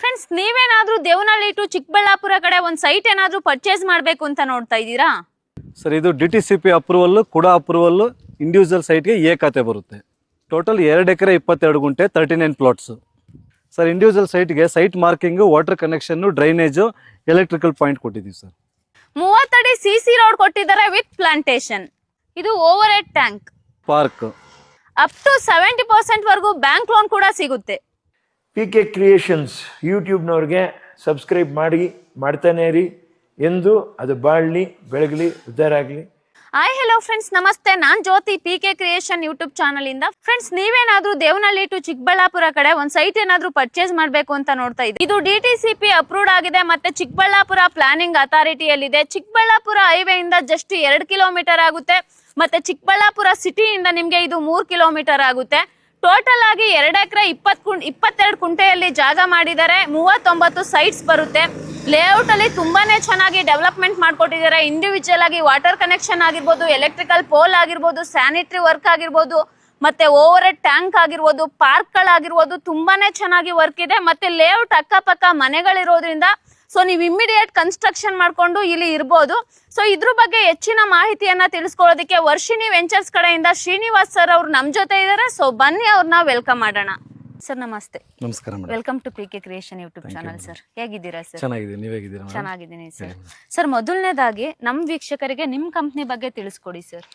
Friends ನೀವೇನಾದ್ರೂ Devanahalli to Chikkaballapur ಕಡೆ ಒಂದು ಸೈಟ್ ಏನಾದ್ರೂ ಪರ್ಚೇಸ್ ಮಾಡಬೇಕು ಅಂತ ನೋಡ್ತಾ ಇದ್ದೀರಾ? ಸರ್ ಇದು D T C P approval ಕೂಡ ಅಪ್ರೂವಲ್ ಇಂಡಿವಿಜುವಲ್ ಸೈಟ್ಗೆ ಎ ಖಾತೆ ಬರುತ್ತೆ. ಟೋಟಲ್ ಎರಡು ಎಕರೆ ಇಪ್ಪತ್ತೆರಡು ಗುಂಟೆ thirty nine plots sir individual ಸೈಟ್ಗೆ site marking water connection drainage electrical point ಕೊಟ್ಟಿದ್ದೀವಿ ಸರ್ ಮೂವತ್ತಡಿ ಸಿ ಸಿ ರೋಡ್ ಕೊಟ್ಟಿದ್ದಾರೆ ವಿತ್ ಪ್ಲಾಂಟೇಶನ್ ಇದು overhead tank park up to seventy percent ವರೆಗೂ ಬ್ಯಾಂಕ್ ಲೋನ್ ಕೂಡ ಸಿಗುತ್ತೆ. ಪಿ ಕೆ ಕ್ರಿಯೇಷನ್ಸ್ ಯೂಟ್ಯೂಬ್ನವ್ರಿಗೆ ಸಬ್ಸ್ಕ್ರೈಬ್ ಮಾಡಿ, ಮಾಡ್ತಾನೆ ಇರಿ ಎಂದು ಅದು ಬಾಳಲಿ, ಬೆಳಗಲಿ ಉದ್ಧಾರ ಆಗಲಿ. ಹಾಯ್ ಹೆಲೋ ಫ್ರೆಂಡ್ಸ್ ನಮಸ್ತೆ. ನಾನ್ Jyothi P K creation YouTube channel ಇಂದ ಫ್ರೆಂಡ್ಸ್ ನೀವೇನಾದ್ರೂ ದೇವನಹಳ್ಳಿ ಟು ಚಿಕ್ಕಬಳ್ಳಾಪುರ ಕಡೆ ಒಂದ್ ಸೈಟ್ ಏನಾದ್ರೂ ಪರ್ಚೇಸ್ ಮಾಡಬೇಕು ಅಂತ ನೋಡ್ತಾ ಇದ್ದೀವಿ ಇದು D T C P approved ಆಗಿದೆ ಮತ್ತೆ ಚಿಕ್ಕಬಳ್ಳಾಪುರ ಪ್ಲಾನಿಂಗ್ ಅಥಾರಿಟಿಯಲ್ಲಿದೆ ಚಿಕ್ಕಬಳ್ಳಾಪುರ ಹೈವೇ ಇಂದ ಜಸ್ಟ್ ಎರಡು ಕಿಲೋಮೀಟರ್ ಆಗುತ್ತೆ. ಮತ್ತೆ ಚಿಕ್ಕಬಳ್ಳಾಪುರ ಸಿಟಿಯಿಂದ ನಿಮ್ಗೆ ಇದು ಮೂರ್ ಕಿಲೋಮೀಟರ್ ಆಗುತ್ತೆ. ಟೋಟಲ್ ಆಗಿ ಎರಡು ಎಕರೆ ಇಪ್ಪತ್ ಕುಂ ಇಪ್ಪತ್ತೆರಡು ಕುಂಟೆಯಲ್ಲಿ ಜಾಗ ಮಾಡಿದ್ದಾರೆ. ಮೂವತ್ತೊಂಬತ್ತು ಸೈಟ್ಸ್ ಬರುತ್ತೆ. ಲೇಔಟ್ ಅಲ್ಲಿ ತುಂಬಾನೇ ಚೆನ್ನಾಗಿ ಡೆವಲಪ್ಮೆಂಟ್ ಮಾಡ್ಕೊಟ್ಟಿದ್ದಾರೆ. ಇಂಡಿವಿಜುವಲ್ ಆಗಿ ವಾಟರ್ ಕನೆಕ್ಷನ್ ಆಗಿರ್ಬೋದು ಎಲೆಕ್ಟ್ರಿಕಲ್ ಪೋಲ್ ಆಗಿರ್ಬೋದು ಸ್ಯಾನಿಟರಿ ವರ್ಕ್ ಆಗಿರ್ಬೋದು, ಮತ್ತೆ ಓವರ್ ಹೆಡ್ ಟ್ಯಾಂಕ್ ಆಗಿರ್ಬೋದು ಪಾರ್ಕ್ ಗಳಾಗಿರ್ಬೋದು, ತುಂಬಾನೇ ಚೆನ್ನಾಗಿ ವರ್ಕ್ ಇದೆ. ಮತ್ತೆ ಲೇಔಟ್ ಅಕ್ಕಪಕ್ಕ ಮನೆಗಳಿರೋದ್ರಿಂದ ಸೊ ನೀವು ಇಮಿಡಿಯೇಟ್ ಕನ್ಸ್ಟ್ರಕ್ಷನ್ ಮಾಡ್ಕೊಂಡು ಇಲ್ಲಿ ಇರ್ಬೋದು. ಸೊ ಇದ್ರ ಬಗ್ಗೆ ಹೆಚ್ಚಿನ ಮಾಹಿತಿಯನ್ನ ತಿಳಿಸ್ಕೊಳ್ಳೋದಕ್ಕೆ ವರ್ಷಿನಿ ವೆಂಚರ್ಸ್ ಕಡೆಯಿಂದ ಶ್ರೀನಿವಾಸ್ ಸರ್ ಅವರು ನಮ್ಮ ಜೊತೆ ಇದ್ದಾರೆ ಸೊ ಬನ್ನಿ ಅವ್ರನ್ನ ವೆಲ್ಕಮ್ ಮಾಡೋಣ. ಸರ್ ನಮಸ್ತೆ. ನಮಸ್ಕಾರ welcome to P K creation YouTube channel sir ಹೇಗಿದ್ದೀರಾ ಸರ್ ಚೆನ್ನಾಗಿದ್ದೀನಿ. ನೀವು ಹೇಗಿದ್ದೀರಾ ಚೆನ್ನಾಗಿದ್ದೀನಿ ಸರ್ ಸರ್ ಮೊದಲನೇದಾಗಿ ನಮ್ಮ ವೀಕ್ಷಕರಿಗೆ ನಿಮ್ಮ ಕಂಪ್ನಿ ಬಗ್ಗೆ ತಿಳಿಸ್ಕೊಡಿ ಸರ್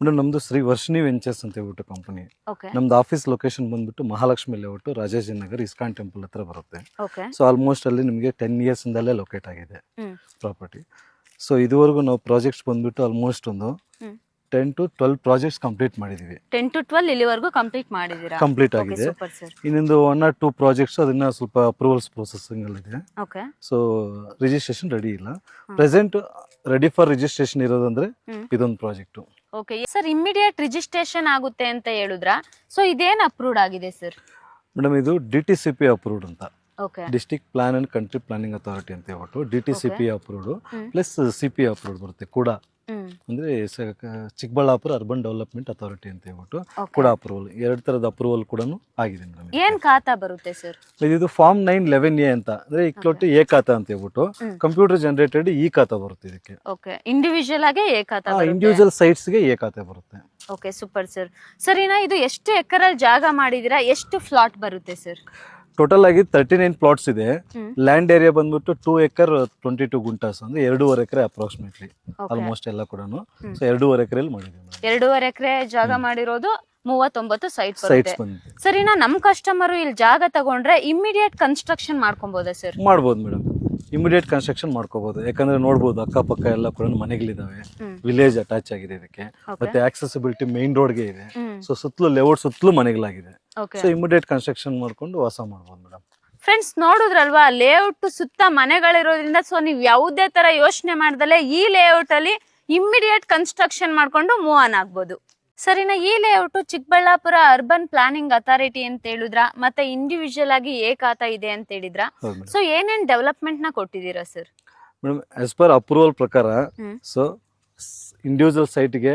ಮೇಡಮ್ ನಮ್ದು ಶ್ರೀ ವರ್ಷಿಣಿ ವೆಂಚರ್ಸ್ ಅಂತ ಹೇಳ್ಬಿಟ್ಟು ಕಂಪನಿ ಓಕೆ ನಮ್ದು ಆಫೀಸ್ ಲೊಕೇಶನ್ ಬಂದ್ಬಿಟ್ಟು Mahalakshmi layout Rajaji Nagar ISKCON temple ಹತ್ರ ಬರುತ್ತೆ. ಓಕೆ ಸೊ ಆಲ್ಮೋಸ್ಟ್ ಅಲ್ಲಿ ನಿಮಗೆ ಟೆನ್ ಇಯರ್ಸಿಂದಲೇ ಲೊಕೇಟ್ ಆಗಿದೆ ಪ್ರಾಪರ್ಟಿ ಸೊ ಇದುವರೆಗೂ ನಾವು ಪ್ರಾಜೆಕ್ಟ್ಸ್ ಬಂದ್ಬಿಟ್ಟು ಆಲ್ಮೋಸ್ಟ್ ಒಂದು. Ten to twelve projects complete ಮಾಡಿದೀವಿ. ಟೆನ್ ಟು ಟ್ವೆಲ್ ಇಲ್ಲಿವರೆಗೂ ಕಂಪ್ಲೀಟ್ ಮಾಡಿದೀರಾ ಕಂಪ್ಲೀಟ್ ಆಗಿದೆ. ಇನ್ನೊಂದು ಒನ್ ಆರ್ ಟೂ ಪ್ರಾಜೆಕ್ಟ್ಸ್ ಅದನ್ನ ಸ್ವಲ್ಪ ಅಪ್ರೂವಲ್ಸ್ ಪ್ರೊಸೆಸಿಂಗ್ ಇದೆ. ಓಕೆ ಸೊ ರಿಜಿಸ್ಟ್ರೇಷನ್ ರೆಡಿ ಇಲ್ಲ. ಪ್ರೆಸೆಂಟ್ ರೆಡಿ ಫಾರ್ ರಿಜಿಸ್ಟ್ರೇಷನ್ ಇರೋದಂದ್ರೆ. ಇದೊಂದು project okay sir immediate registration ಆಗುತ್ತೆ ಅಂತ ಹೇಳಿದ್ರ? ಸೊ ಇದೇನು ಅಪ್ರೂವ್ಡ್ ಆಗಿದೆ ಸರ್ ಮೇಡಮ್ ಇದು D T C P approved ಅಂತ. District plan and country planning authority ಅಂತ ಹೇಳ್ಬಿಟ್ಟು D T C P approved plus C P approved ಬರುತ್ತೆ ಕೂಡ. ಅಂದ್ರೆ ಚಿಕ್ಕಬಳ್ಳಾಪುರ ಅರ್ಬನ್ ಡೆವಲಪ್ಮೆಂಟ್ ಅಥಾರಿಟಿ ಅಂತ ಹೇಳ್ಬಿಟ್ಟು ಕೂಡ ಅಪ್ರೂವಲ್ ಎರಡು ತರದ ಅಪ್ರೂವಲ್ ಕೂಡ ಆಗಿದೆ ಮೇಡಮ್ ಏನ್ ಖಾತಾ ಬರುತ್ತೆ ಸರ್ ಇದು ಫಾರ್ಮ್ ನೈನ್ ಲೆವೆನ್ ಎ ಅಂತ ಅಂದ್ರೆ ಇಕ್ಲೊಟ್ಟು ಎ ಖಾತಾ ಅಂತ ಹೇಳ್ಬಿಟ್ಟು ಕಂಪ್ಯೂಟರ್ ಜನರೇಟೆಡ್ ಈ ಖಾತಾ ಬರುತ್ತೆ ಇದಕ್ಕೆ. ಓಕೆ. ಇಂಡಿವಿಜುವಲ್ ಆಗಿ ಎ ಖಾತಾ ಇಂಡಿವಿಜುವಲ್ ಸೈಟ್ಸ್ಗೆ ಎ ಖಾತೆ ಬರುತ್ತೆ. ಓಕೆ ಸೂಪರ್ ಸರ್ ಸರ್ ಇದು ಎಷ್ಟು ಎಕರೆ ಜಾಗ ಮಾಡಿದಿರಾ? ಎಷ್ಟು ಫ್ಲಾಟ್ ಬರುತ್ತೆ ಸರ್ ಟೋಟಲ್ ಆಗಿ ತರ್ಟಿ ನೈನ್ ಪ್ಲಾಟ್ಸ್ ಇದೆ ಲ್ಯಾಂಡ್ ಏರಿಯಾ ಬಂದ್ಬಿಟ್ಟು two acre twenty two guntas ಅಂದ್ರೆ ಎರಡೂವರೆ ಎಕರೆ ಅಪ್ರಾಕ್ಸಿಮೇಟ್ಲಿ ಆಲ್ಮೋಸ್ಟ್ ಎಲ್ಲ ಕೂಡ. ಸೊ ಎರಡೂವರೆ ಎಕರೆಯಲ್ಲಿ ಮಾಡಿದ್ದೀವಿ ಎರಡೂವರೆ ಎಕರೆ ಜಾಗ ಮಾಡಿರೋದು ಮೂವತ್ತೊಂಬತ್ತು ಸೈಟ್ ಸರ್ ಇನ್ನ ನಮ್ ಕಸ್ಟಮರ್ ಇಲ್ಲಿ ಜಾಗ ತಗೊಂಡ್ರೆ ಇಮಿಡಿಯೇಟ್ ಕನ್ಸ್ಟ್ರಕ್ಷನ್ ಮಾಡ್ಕೊಬೋದಾ ಸರ್? ಮಾಡ್ಬೋದು ಮೇಡಮ್. ಇಮಿಡಿಯೇಟ್ ಕನ್ಸ್ಟ್ರಕ್ಷನ್ ಮಾಡ್ಕೋಬಹುದು ಯಾಕಂದ್ರೆ ನೋಡ್ಬೋದು ಅಕ್ಕಪಕ್ಕ ಎಲ್ಲ ಕೂಡ ಮನೆಗಳಿದಾವೆ. ವಿಲೇಜ್ ಅಟ್ಯಾಚ್ ಆಗಿದೆ ಇದಕ್ಕೆ. ಮತ್ತೆ ಆಕ್ಸೆಸಿಬಿಲಿಟಿ ಮೇನ್ ರೋಡ್ಗೆ ಇದೆ. ಸೊ ಸುತ್ತಲೂ ಲೇಔಟ್ ಸುತ್ತಲೂ ಮನೆಗಳಾಗಿದೆ. ಸೊ ಇಮಿಡಿಯೇಟ್ ಕನ್ಸ್ಟ್ರಕ್ಷನ್ ಮಾಡ್ಕೊಂಡು ವಾಸ ಮಾಡ್ಬೋದು ಮೇಡಮ್ ಫ್ರೆಂಡ್ಸ್ ನೋಡಿದ್ರಲ್ವಾ ಲೇಔಟ್ ಸುತ್ತ ಮನೆಗಳಿರೋದ್ರಿಂದ ಸೊ ನೀವು ಯಾವುದೇ ತರ ಯೋಚನೆ ಮಾಡ್ದಲೆ ಈ ಲೇಔಟ್ ಅಲ್ಲಿ ಇಮ್ಮಿಡಿಯೇಟ್ ಕನ್ಸ್ಟ್ರಕ್ಷನ್ ಮಾಡ್ಕೊಂಡು ಮೂವ್ ಆನ್ ಆಗ್ಬೋದು. ಸರಿನಾ ಈ layout Chikkaballapur urban planning authority ಅಂತ ಹೇಳಿದ್ರ? ಮತ್ತೆ ಇಂಡಿವಿಜುವಲ್ ಆಗಿ ಏಕಾತ ಇದೆ ಅಂತ ಹೇಳಿದ್ರ? ಸೊ ಏನೇನ್ ಡೆವಲಪ್ಮೆಂಟ್ನ ಕೊಟ್ಟಿದ್ದೀರಾ sir madam as per approval ಪ್ರಕಾರ. ಸೊ ಇಂಡಿವಿಜುವಲ್ ಸೈಟ್ಗೆ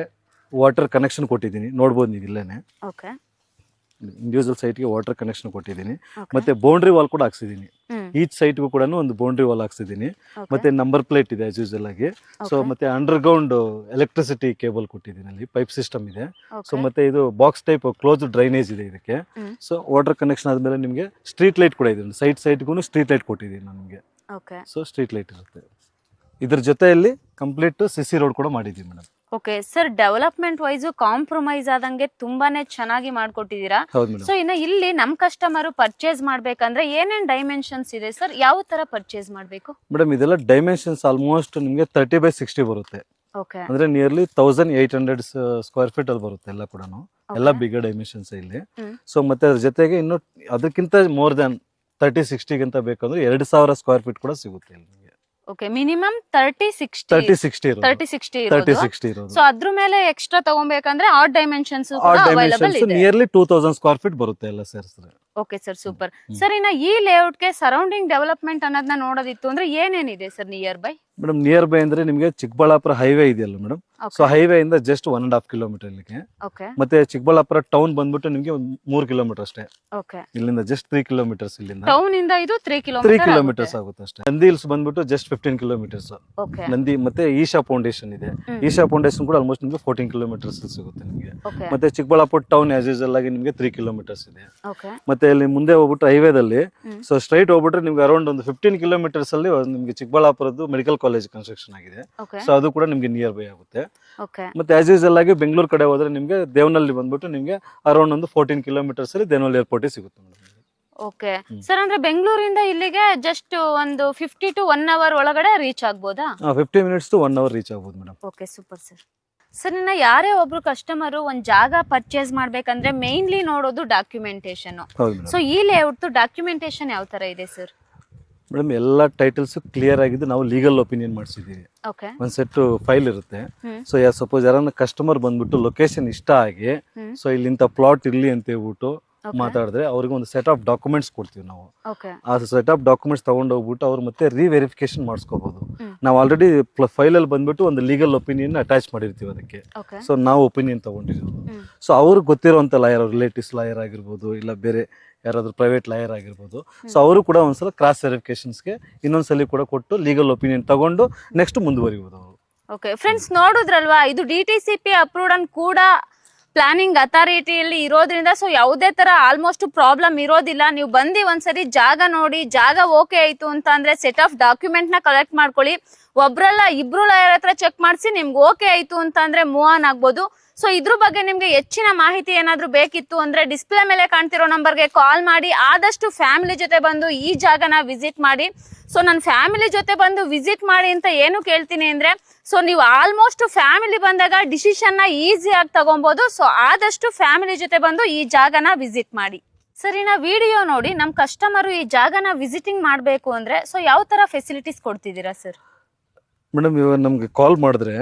ವಾಟರ್ ಕನೆಕ್ಷನ್ ಕೊಟ್ಟಿದ್ದೀನಿ. ನೋಡ್ಬೋದು ನೀವು ಇಲ್ಲೇನೆ. ಓಕೆ ಇಂಡಿವಿಜುವಲ್ ಸೈಟ್ಗೆ ವಾಟರ್ ಕನೆಕ್ಷನ್ ಕೊಟ್ಟಿದ್ದೀನಿ. ಮತ್ತೆ ಬೌಂಡ್ರಿ ವಾಲ್ ಕೂಡ ಹಾಕ್ಸಿದ್ದೀನಿ. ಈಚ್ ಸೈಟ್ಗೂ ಕೂಡ ಒಂದು ಬೌಂಡ್ರಿ ವಾಲ್ ಹಾಕ್ಸಿದ್ದೀನಿ. ಮತ್ತೆ ನಂಬರ್ ಪ್ಲೇಟ್ ಇದೆ ಆಸ್ ಯೂಸಲ್ ಆಗಿ. ಸೊ ಮತ್ತೆ ಮತ್ತೆ ಅಂಡರ್ಗ್ರೌಂಡ್ ಎಲೆಕ್ಟ್ರಿಸಿಟಿ ಕೇಬಲ್ ಕೊಟ್ಟಿದ್ದೀನಿ ಅಲ್ಲಿ. ಪೈಪ್ ಸಿಸ್ಟಮ್ ಇದೆ. ಸೊ ಮತ್ತೆ ಇದು ಬಾಕ್ಸ್ ಟೈಪ್ ಕ್ಲೋಸ್ ಡ್ರೈನೇಜ್ ಇದೆ ಇದಕ್ಕೆ. ಸೊ ವಾಟರ್ ಕನೆಕ್ಷನ್ ಆದ್ಮೇಲೆ ನಿಮಗೆ ಸ್ಟ್ರೀಟ್ ಲೈಟ್ ಕೂಡ ಇದೆ. ಸೈಟ್ ಸೈಟ್ಗೂ ಸ್ಟ್ರೀಟ್ ಲೈಟ್ ಕೊಟ್ಟಿದ್ದೀನಿ ನಮಗೆ. ಸೊ ಸ್ಟ್ರೀಟ್ ಲೈಟ್ ಇರುತ್ತೆ. ಇದ್ರ ಜೊತೆಯಲ್ಲಿ ಕಂಪ್ಲೀಟ್ ಸಿ ಸಿ ರೋಡ್ ಕೂಡ ಮಾಡಿದ್ದೀನಿ madam okay sir development wise compromise ಆದಂಗೆ ತುಂಬಾನೇ ಚೆನ್ನಾಗಿ ಮಾಡ್ಕೊಟ್ಟಿದ್ದೀರಾ? ಸೊ ಇನ್ನ ಇಲ್ಲಿ ನಮ್ ಕಸ್ಟಮರ್ ಪರ್ಚೇಸ್ ಮಾಡ್ಬೇಕಂದ್ರೆ ಏನೇನ್ ಡೈಮೆನ್ಷನ್ಸ್ ಇದೆ ಸರ್ ಯಾವ ತರ ಪರ್ಚೇಸ್ ಮಾಡ್ಬೇಕು? ಮೇಡಮ್ ಇದೆಲ್ಲ ಡೈಮೆನ್ಷನ್ಸ್ ಆಲ್ಮೋಸ್ಟ್ ನಿಮಗೆ ತರ್ಟಿ ಬೈ ಸಿಕ್ಸ್ಟಿ ಬರುತ್ತೆ. ಅಂದ್ರೆ nearly thousand eight hundred square feet ಅಲ್ಲಿ ಬರುತ್ತೆ ಎಲ್ಲ ಕೂಡ ಎಲ್ಲ ಬಿಗ್ ಡೈಮೆನ್ಷನ್ಸ್ ಇಲ್ಲಿ. ಸೊ ಮತ್ತೆ ಅದ್ರ ಜೊತೆಗೆ ಇನ್ನು ಅದಕ್ಕಿಂತ ಮೋರ್ ದನ್ ತರ್ಟಿ ಸಿಕ್ಸ್ಟಿಗಿಂತ ಬೇಕಂದ್ರೆ ಎರಡು ಸಾವಿರ ಸ್ಕ್ವೇರ್ ಫೀಟ್ ಕೂಡ ಸಿಗುತ್ತೆ ಇಲ್ಲಿ. Okay minimum thirty sixty thirty sixty thirty sixty thirty sixty ಇರೋದು. ಸೊ ಅದ್ರ ಮೇಲೆ ಎಕ್ಸ್ಟ್ರಾ ತಗೊಬೇಕಂದ್ರೆ ಆರ್ ಡೈಮೆನ್ಷನ್ಸ್ ಡೈಮೆನ್ಷನ್ಸ್ ಇದೆ. Nearly two thousand square feet ಬರುತ್ತೆ ಎಲ್ಲ ಸೇರಿಸಿದ್ರೆ. Okay sir super. ಸರ್ ಇನ್ನ ಈ ಲೇಔಟ್ಗೆ ಸರೌಂಡಿಂಗ್ ಡೆವಲಪ್ಮೆಂಟ್ ಅನ್ನೋದನ್ನ ನೋಡೋದಿತ್ತು ಅಂದ್ರೆ ಏನೇನಿದೆ sir near by madam near by ಅಂದ್ರೆ ನಿಮಗೆ ಚಿಕ್ಕಬಳ್ಳಾಪುರ ಹೈವೇ ಇದೆಯಲ್ಲ ಮೇಡಮ್. ಸೊ ಹೈವೇ ಇಂದ just one and half kilometre ಇಲ್ಲಿಗೆ. ಮತ್ತೆ ಚಿಕ್ಕಬಳ್ಳಾಪುರ ಟೌನ್ ಬಂದ್ಬಿಟ್ಟು ನಿಮಗೆ ಒಂದು ಮೂರು ಕಿಲೋಮೀಟರ್ ಅಷ್ಟೇ. ಇಲ್ಲಿಂದ ಜಸ್ಟ್ ತ್ರೀ ಕಿಲೋಮೀಟರ್ಸ್ ಇಲ್ಲಿಂದ. ಟೌನ್ ಇಂದ ಇದು ತ್ರೀ ತ್ರೀ ಕಿಲೋಮೀಟರ್ ಕಿಲೋಮೀಟರ್ಸ್ ಆಗುತ್ತೆ ಅಷ್ಟೇ. ನಂದಿ ಹಿಲ್ಸ್ ಬಂದ್ಬಿಟ್ಟು ಜಸ್ಟ್ ಫಿಫ್ಟೀನ್ ಕಿಲೋಮೀಟರ್ಸ್ ನಂದಿ ಮತ್ತೆ ಈಶಾ ಫೌಂಡೇಶನ್ ಇದೆ. ಈಶಾ ಫೌಂಡೇಶನ್ ಕೂಡ ಆಲ್ಮೋಸ್ಟ್ ನಿಮಗೆ ಫೋರ್ಟೀನ್ ಕಿಲೋಮೀಟರ್ಸ್ ಸಿಗುತ್ತೆ ನಿಮಗೆ. ಮತ್ತೆ ಚಿಕ್ಕಬಳ್ಳಾಪುರ ಟೌನ್ ಆಸ್ ಯೂಸಲ್ ಆಗಿ ನಿಮಗೆ ತ್ರೀ ಕಿಲೋಮೀಟರ್ಸ್ ಇದೆ. ಮತ್ತೆ ಇಲ್ಲಿ ಮುಂದೆ ಹೋಗ್ಬಿಟ್ಟು ಹೈವೇದಲ್ಲಿ. ಸೊ ಸ್ಟ್ರೈಟ್ ಹೋಗ್ಬಿಟ್ರೆ ನಿಮ್ಗೆ ಅರೌಂಡ್ ಒಂದು ಫಿಫ್ಟೀನ್ ಕಿಲೋಮೀಟರ್ಸ್ ಅಲ್ಲಿ ನಿಮ್ಗೆ ಚಿಕ್ಕಬಳ್ಳಾಪುರದ್ದು ಮೆಡಿಕಲ್ ಕಾಲೇಜ್ ಕನ್ಸ್ಟ್ರಕ್ಷನ್ ಆಗಿದೆ. ಸೊ ಅದು ಕೂಡ ನಿಮ್ಗೆ ನಿಯರ್ ಬೈ ಆಗುತ್ತೆ ಮತ್ತೆ ಆಸ್ ಯೂಸಲ್ ಆಗಿ ಬೆಂಗಳೂರು ಕಡೆ ಹೋದ್ರೆ ನಿಮ್ಗೆ ದೇವನಲ್ಲಿ ಬಂದ್ಬಿಟ್ಟು ನಿಮ್ಗೆ ಅರೌಂಡ್ ಒಂದು ಫೋರ್ಟೀನ್ ಕಿಲೋಮೀಟರ್ಸ್ ಅಲ್ಲಿ ದೇವನಲ್ಲಿ ಏರ್ಪೋರ್ಟ್ ಸಿಗುತ್ತೆ ಮೇಡಮ್. ಓಕೆ ಸರ್ ಅಂದ್ರೆ ಬೆಂಗಳೂರಿಂದ ಇಲ್ಲಿಗೆ ಜಸ್ಟ್ ಒಂದು ಫಿಫ್ಟಿ ಟು ಒನ್ ಅವರ್ ಒಳಗಡೆ ರೀಚ್ ಆಗ್ಬೋದಾ? Fifty minutes to one hour reach ಆಗ್ಬೋದು madam. Okay super sir sir ನಿನ್ನ ಯಾರೇ ಒಬ್ರು ಕಸ್ಟಮರು ಒಂದು ಜಾಗ ಪರ್ಚೇಸ್ ಮಾಡ್ಬೇಕಂದ್ರೆ ಮೇನ್ಲಿ ನೋಡೋದು ಡಾಕ್ಯುಮೆಂಟೇಶನ್ ಸೊ ಈ ಲೇಔಟ್ ಡಾಕ್ಯುಮೆಂಟೇಶನ್ ಯಾವ ತರ ಇದೆ ಸರ್ ಮೇಡಮ್ ಎಲ್ಲ ಟೈಟಲ್ಸ್ ಕ್ಲಿಯರ್ ಆಗಿದ್ದು ನಾವು ಲೀಗಲ್ ಒಪಿನಿಯನ್ ಮಾಡಿಸಿದ್ದೀವಿ ಓಕೆ ಒಂದು ಸೆಟ್ ಫೈಲ್ ಇರುತ್ತೆ. ಸೊ ಯಾ ಸಪೋಸ್ ಯಾರನ್ನ ಕಸ್ಟಮರ್ ಬಂದ್ಬಿಟ್ಟು ಲೊಕೇಶನ್ ಇಷ್ಟ ಆಗಿ. ಸೊ ಇಲ್ಲಿಂತ ಪ್ಲಾಟ್ ಇರ್ಲಿ ಅಂತ ಹೇಳ್ಬಿಟ್ಟು. ಮಾತಾಡಿದ್ರೆ ಅವ್ರಿಗೆ ಒಂದು ಸೆಟ್ ಆಫ್ ಡಾಕ್ಯುಮೆಂಟ್ಸ್ ಕೊಡ್ತೀವಿ ನಾವು. ಆ ಸೆಟ್ ಆಫ್ ಡಾಕ್ಯುಮೆಂಟ್ಸ್ ತಗೊಂಡು ಹೋಗ್ಬಿಟ್ಟು ಅವ್ರು ಮತ್ತೆ ರಿವೆರಿಫಿಕೇಶನ್ ಮಾಡಿಸ್ಕೋಬಹುದು. ನಾವು ಆಲ್ರೆಡಿ ಫೈಲಲ್ಲಿ ಬಂದ್ಬಿಟ್ಟು ಒಂದು ಲೀಗಲ್ ಒಪಿನಿಯನ್ ಅಟ್ಯಾಚ್ ಮಾಡಿರ್ತೀವಿ ಅದಕ್ಕೆ. ಸೊ ನಾವು ಒಪಿನಿಯನ್ ತಗೊಂಡಿರೋದು. ಸೊ ಅವ್ರಿಗೆ ಗೊತ್ತಿರುವಂತ ಲಾಯರ್ ರಿಲೇಟಿವ್ಸ್ ಲಾಯರ್ ಆಗಿರ್ಬೋದು ಇಲ್ಲ ಬೇರೆ ಯಾರಾದ್ರೂ ಪ್ರೈವೇಟ್ ಲಾಯರ್ ಆಗಿರ್ಬೋದು. ಸೊ ಅವರು ಕೂಡ ಒಂದ್ಸಲ ಕ್ರಾಸ್ ವೆರಿಫಿಕೇಶನ್ಸ್ಗೆ ಇನ್ನೊಂದ್ಸಲಿ ಕೂಡ ಕೊಟ್ಟು ಲೀಗಲ್ ಒಪಿನಿಯನ್ ತಗೊಂಡು ನೆಕ್ಸ್ಟ್ ಮುಂದುವರಿಬೋದು ಅವರು. ಓಕೆ ಫ್ರೆಂಡ್ಸ್ ನೋಡಿದ್ರಲ್ವಾ? ಇದು D T C P approved ಅನ್ ಕೂಡ ಪ್ಲಾನಿಂಗ್ ಅಥಾರಿಟಿಯಲ್ಲಿ ಇರೋದ್ರಿಂದ ಸೊ ಯಾವುದೇ ತರ ಆಲ್ಮೋಸ್ಟ್ ಪ್ರಾಬ್ಲಮ್ ಇರೋದಿಲ್ಲ. ನೀವು ಬಂದು ಒಂದ್ಸರಿ ಜಾಗ ನೋಡಿ, ಜಾಗ ಓಕೆ ಆಯ್ತು ಅಂತ ಅಂದ್ರೆ ಸೆಟ್ ಆಫ್ ಡಾಕ್ಯುಮೆಂಟ್ನ ಕಲೆಕ್ಟ್ ಮಾಡ್ಕೊಳ್ಳಿ. ಒಬ್ರಲ್ಲ ಇಬ್ರು ಲಾಯರ್ ಹತ್ರ ಚೆಕ್ ಮಾಡಿಸಿ ನಿಮ್ಗೆ ಓಕೆ ಆಯ್ತು ಅಂತ ಅಂದ್ರೆ ಮೂವ್ ಆನ್ ಆಗ್ಬೋದು. ಸೊ ಇದ್ರ ಬಗ್ಗೆ ನಿಮ್ಗೆ ಹೆಚ್ಚಿನ ಮಾಹಿತಿ ಏನಾದ್ರೂ ಬೇಕಿತ್ತು ಅಂದ್ರೆ ಡಿಸ್ಪ್ಲೇ ಮೇಲೆ ಕಾಣ್ತಿರೋ ನಂಬರ್ಗೆ ಕಾಲ್ ಮಾಡಿ. ಆದಷ್ಟು ಫ್ಯಾಮಿಲಿ ಜೊತೆ ಬಂದು ಈ ಜಾಗನ ವಿಸಿಟ್ ಮಾಡಿ. ಸೊ ನನ್ನ ಫ್ಯಾಮಿಲಿ ಜೊತೆ ಬಂದು ವಿಸಿಟ್ ಮಾಡಿ ಅಂತ ಏನು ಕೇಳ್ತೀನಿ ಅಂದ್ರೆ ಸೊ ನೀವು ಆಲ್ಮೋಸ್ಟ್ ಫ್ಯಾಮಿಲಿ ಬಂದಾಗ ಡಿಸಿಷನ್ನ ಆಗಿ ತಗೊಬಹುದು ಸೊ ಆದಷ್ಟು ಫ್ಯಾಮಿಲಿ ಜೊತೆ ಬಂದು ಈ ಜಾಗನ ವಿಸಿಟ್ ಮಾಡಿ. ಸರಿ ನಾ ವಿಡಿಯೋ ನೋಡಿ ನಮ್ಮ ಕಸ್ಟಮರ್ ಈ ಜಾಗನ ವಿಸಿಟಿಂಗ್ ಮಾಡಬೇಕು ಅಂದ್ರೆ ಸೊ ಯಾವ ತರ ಫೆಸಿಲಿಟೀಸ್ ಕೊಡ್ತಿದ್ದೀರಾ ಸರ್ ಮೇಡಮ್ ಇವಾಗ ನಮ್ಗೆ ಕಾಲ್ ಮಾಡಿದ್ರೆ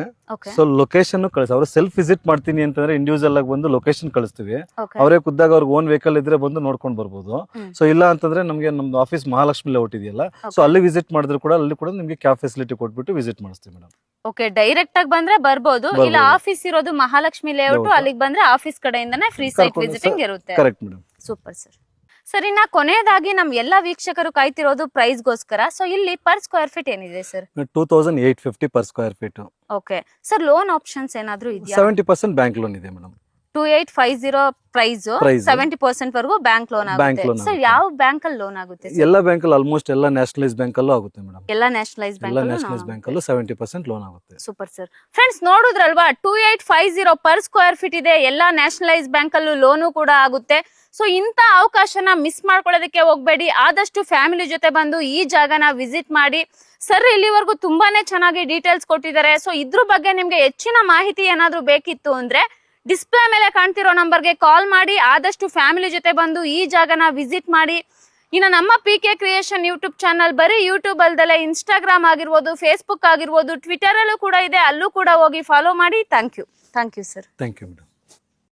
ಸೊ ಲೊಕೇಶನ್ ಕಳಿಸ್. ಅವ್ರ ಸೆಲ್ಫ್ ವಿಸಿಟ್ ಮಾಡ್ತೀನಿ ಅಂತಂದ್ರೆ ಇಂಡಿವಿಜುವಲ್ ಆಗಿ ಬಂದು ಲೊಕೇಶನ್ ಕಳಿಸ್ತೀವಿ. ಅವರೇ ಕುದ್ದಾಗ ಅವ್ರಿಗೆ ಓನ್ ವೆಹಿಕಲ್ ಇದ್ರೆ ಬಂದು ನೋಡ್ಕೊಂಡು ಬರ್ಬೋದು. ಹ್ಮ್. ಸೊ ಇಲ್ಲ ಅಂತಂದ್ರೆ ನಮಗೆ ನಮ್ದು ಆಫೀಸ್ ಮಹಾಲಕ್ಷ್ಮಿ ಲೇಔಟ್ ಇದೆಯಲ್ಲ. ಸೊ. ಅಲ್ಲಿ ವಿಸಿಟ್ ಮಾಡಿದ್ರು ಕೂಡ ಅಲ್ಲಿ ಕೂಡ ನಿಮಗೆ ಕ್ಯಾಬ್ ಫೆಸಿಲಿಟಿ ಕೊಟ್ಬಿಟ್ಟು ವಿಸಿಟ್ ಮಾಡಿಸ್ತೀವಿ ಮೇಡಮ್. ಓಕೆ ಡೈರೆಕ್ಟ್ ಆಗಿ ಬಂದ್ರೆ ಬರ್ಬೋದು. ಇಲ್ಲ ಬರ್ಬೋದು. ಆಫೀಸ್ ಇರೋದು ಮಹಾಲಕ್ಷ್ಮಿ ಲೇಔಟ್ ಹೌದು. ಅಲ್ಲಿಗೆ ಬಂದ್ರೆ ಆಫೀಸ್ ಕಡೆಯಿಂದನೇ ಫ್ರೀ ಸೈಟ್ ಕರ್ಕೊಂಡು ವಿಸಿಟಿಂಗ್ ಇರುತ್ತೆ. Correct madam. Super sir sir ಇನ್ನ ಕೊನೆಯದಾಗಿ ನಮ್ ಎಲ್ಲ ವೀಕ್ಷಕರು ಕಾಯ್ತಿರೋದು ಪ್ರೈಸ್ ಗೋಸ್ಕರ ಸೊ ಇಲ್ಲಿ ಪರ್ ಸ್ಕ್ವೇರ್ ಫೀಟ್ ಏನಿದೆ sir two thousand eight fifty per square feet okay sir loan options ಏನಾದ್ರೂ ಇದೆಯಾ? ಸೆವೆಂಟಿ ಪರ್ಸೆಂಟ್ ಬ್ಯಾಂಕ್ ಲೋನ್ ಇದೆ madam two eight five zero price. Seventy percent ವರೆಗೂ ಬ್ಯಾಂಕ್ ಲೋನ್ ಆಗುತ್ತೆ. Sir ಯಾವ bank ಅಲ್ಲಿ loan ಆಗುತ್ತೆ ಎಲ್ಲ ಬ್ಯಾಂಕ್ ಅಲ್ಲಿ ಆಲ್ಮೋಸ್ಟ್ ಎಲ್ಲ ನ್ಯಾಷನಲೈಸ್ ಬ್ಯಾಂಕ್ ಅಲ್ಲೂ ಆಗುತ್ತೆ ಮೇಡಮ್ ಎಲ್ಲ ನ್ಯಾಷನಲೈಸ್ ಎಲ್ಲ ಬ್ಯಾಂಕ್ ನ್ಯಾಷನಲೈಸ್ ಬ್ಯಾಂಕಲ್ಲೂ ಸೆವೆಂಟಿ ಪರ್ಸೆಂಟ್ ಲೋನ್ ಆಗುತ್ತೆ. ಸೂಪರ್ ಸರ್ ಫ್ರೆಂಡ್ಸ್ ನೋಡಿದ್ರಲ್ವಾ? Two eight five zero per square feet ಇದೆ. ಎಲ್ಲ ನ್ಯಾಷನಲೈಸ್ ಬ್ಯಾಂಕ್ ಅಲ್ಲೂ ಲೋನು ಕೂಡ ಆಗುತ್ತೆ. ಸೊ ಇಂಥ ಅವಕಾಶನ ಮಿಸ್ ಮಾಡ್ಕೊಳ್ಳೋದಕ್ಕೆ ಹೋಗ್ಬೇಡಿ. ಆದಷ್ಟು ಫ್ಯಾಮಿಲಿ ಜೊತೆ ಬಂದು ಈ ಜಾಗನ ವಿಸಿಟ್ ಮಾಡಿ. ಸರ್ ಇಲ್ಲಿವರೆಗೂ ತುಂಬಾನೇ ಚೆನ್ನಾಗಿ ಡೀಟೇಲ್ಸ್ ಕೊಟ್ಟಿದ್ದಾರೆ. ಸೊ ಇದ್ರ ಬಗ್ಗೆ ನಿಮ್ಗೆ ಹೆಚ್ಚಿನ ಮಾಹಿತಿ ಏನಾದ್ರೂ ಬೇಕಿತ್ತು ಅಂದ್ರೆ ಡಿಸ್ಪ್ಲೇ ಮೇಲೆ ಕಾಣ್ತಿರೋ ನಂಬರ್ಗೆ ಕಾಲ್ ಮಾಡಿ. ಆದಷ್ಟು ಫ್ಯಾಮಿಲಿ ಜೊತೆ ಬಂದು ಈ ಜಾಗನ ವಿಸಿಟ್ ಮಾಡಿ. ಇನ್ನು ನಮ್ಮ P K creation YouTube channel ಬರೀ ಯೂಟ್ಯೂಬ್ ಅಲ್ದಲೆ ಇನ್ಸ್ಟಾಗ್ರಾಮ್ ಆಗಿರ್ಬೋದು ಫೇಸ್ಬುಕ್ ಆಗಿರ್ಬೋದು ಟ್ವಿಟರ್ ಅಲ್ಲೂ ಕೂಡ ಇದೆ. ಅಲ್ಲೂ ಕೂಡ ಹೋಗಿ ಫಾಲೋ ಮಾಡಿ. Thank you thank you sir thank you